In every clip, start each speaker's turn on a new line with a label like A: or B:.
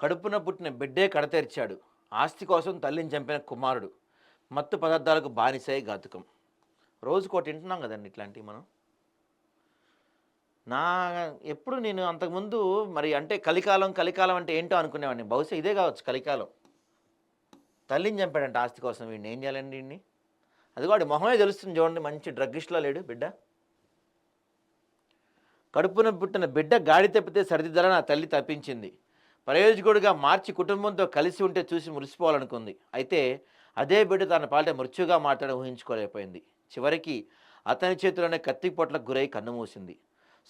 A: కడుపున పుట్టిన బిడ్డే కడతెరిచాడు ఆస్తి కోసం తల్లిని చంపిన కుమారుడు. మత్తు పదార్థాలకు బానిసాయి ఘాతుకం. రోజుకో వింటున్నాం కదండి ఇట్లాంటివి మనం. నా ఎప్పుడు నేను అంతకుముందు మరి అంటే కలికాలం కలికాలం అంటే ఏంటో అనుకునేవాడిని. బహుశా ఇదే కావచ్చు కలికాలం. తల్లిని చంపాడంట ఆస్తి కోసం వీడిని. ఏం చేయాలండి వీడిని? అది కూడా మొహమే తెలుస్తుంది చూడండి. మంచి డ్రగ్గిస్ట్లో లేడు బిడ్డ. కడుపున పుట్టిన బిడ్డ గాడి తప్పితే సరిదిద్దరని ఆ తల్లి తప్పించింది. ప్రయోజకుడిగా మార్చి కుటుంబంతో కలిసి ఉంటే చూసి మురిసిపోవాలనుకుంది. అయితే అదే బిడ్డ తన పాలిట మృత్యుగా మాట్లాడి ఊహించుకోలేకపోయింది. చివరికి అతని చేతిలోనే కత్తిపోట్లకు గురై కన్నుమూసింది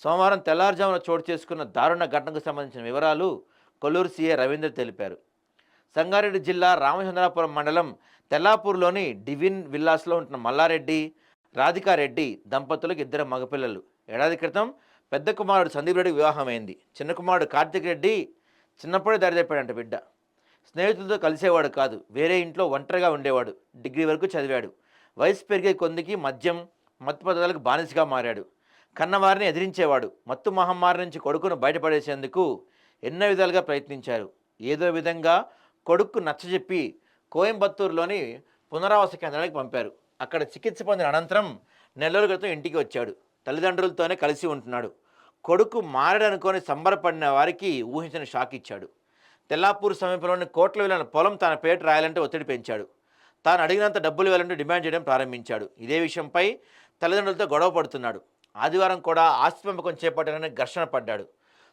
A: సోమవారం తెల్లారుజామున చోటు చేసుకున్న దారుణ ఘటనకు సంబంధించిన వివరాలు కొల్లూరు సీఏ రవీంద్ర తెలిపారు. సంగారెడ్డి జిల్లా రామచంద్రాపురం మండలం తెల్లాపూర్లోని డివిన్ విల్లాస్లో ఉంటున్న మల్లారెడ్డి రాధికారెడ్డి దంపతులకు ఇద్దరు మగపిల్లలు. ఏడాది క్రితం పెద్ద కుమారుడు సందీప్ రెడ్డి వివాహమైంది. చిన్న కుమారుడు కార్తిక్ రెడ్డి చిన్నప్పుడే దరిదప్పాడంట బిడ్డ. స్నేహితులతో కలిసేవాడు కాదు వేరే ఇంట్లో ఒంటరిగా ఉండేవాడు డిగ్రీ వరకు చదివాడు. వయసు పెరిగే కొందికి మద్యం మత్తు పదార్థాలకు బానిసగా మారాడు. కన్నవారిని ఎదిరించేవాడు మత్తు మహమ్మారి నుంచి కొడుకును బయటపడేసేందుకు ఎన్నో విధాలుగా ప్రయత్నించారు. ఏదో విధంగా కొడుకు నచ్చజెప్పి కోయంబత్తూరులోని పునరావాస కేంద్రానికి పంపారు. అక్కడ చికిత్స పొందిన అనంతరం నెలల క్రితం ఇంటికి వచ్చాడు. తల్లిదండ్రులతోనే కలిసి ఉంటున్నాడు. కొడుకు మారడనుకొని సంబరపడిన వారికి ఊహించిన షాక్ ఇచ్చాడు. తెల్లాపూర్ సమీపంలోని కోట్ల విలువైన పొలం తన పేట రాయాలంటే ఒత్తిడి పెంచాడు. తాను అడిగినంత డబ్బులు ఇవ్వాలంటూ డిమాండ్ చేయడం ప్రారంభించాడు. ఇదే విషయంపై తల్లిదండ్రులతో గొడవ పడుతున్నాడు. ఆదివారం కూడా ఆస్తి పెంపకం చేపట్టాలని ఘర్షణ పడ్డాడు.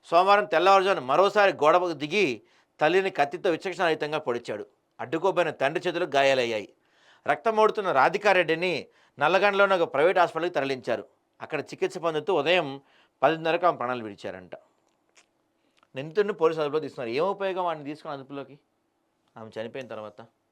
A: సోమవారం తెల్లవారుజామున మరోసారి గొడవకు దిగి తల్లిని కత్తితో విచక్షణారహితంగా పొడిచాడు. అడ్డుకోబోయిన తండ్రి చేతులు గాయాలయ్యాయి. రక్తమోడుతున్న రాధికారెడ్డిని నల్లగండలోని ఒక ప్రైవేట్ హాస్పిటల్కి తరలించారు. అక్కడ చికిత్స పొందుతూ ఉదయం పదిన్నరకు ఆమె ప్రాణాలు విడిచారంట. నిందితుడిని పోలీసు అదుపులో తీసుకున్నారు. ఏం ఉపయోగం వాడిని తీసుకుని అదుపులోకి? ఆమె చనిపోయిన తర్వాత?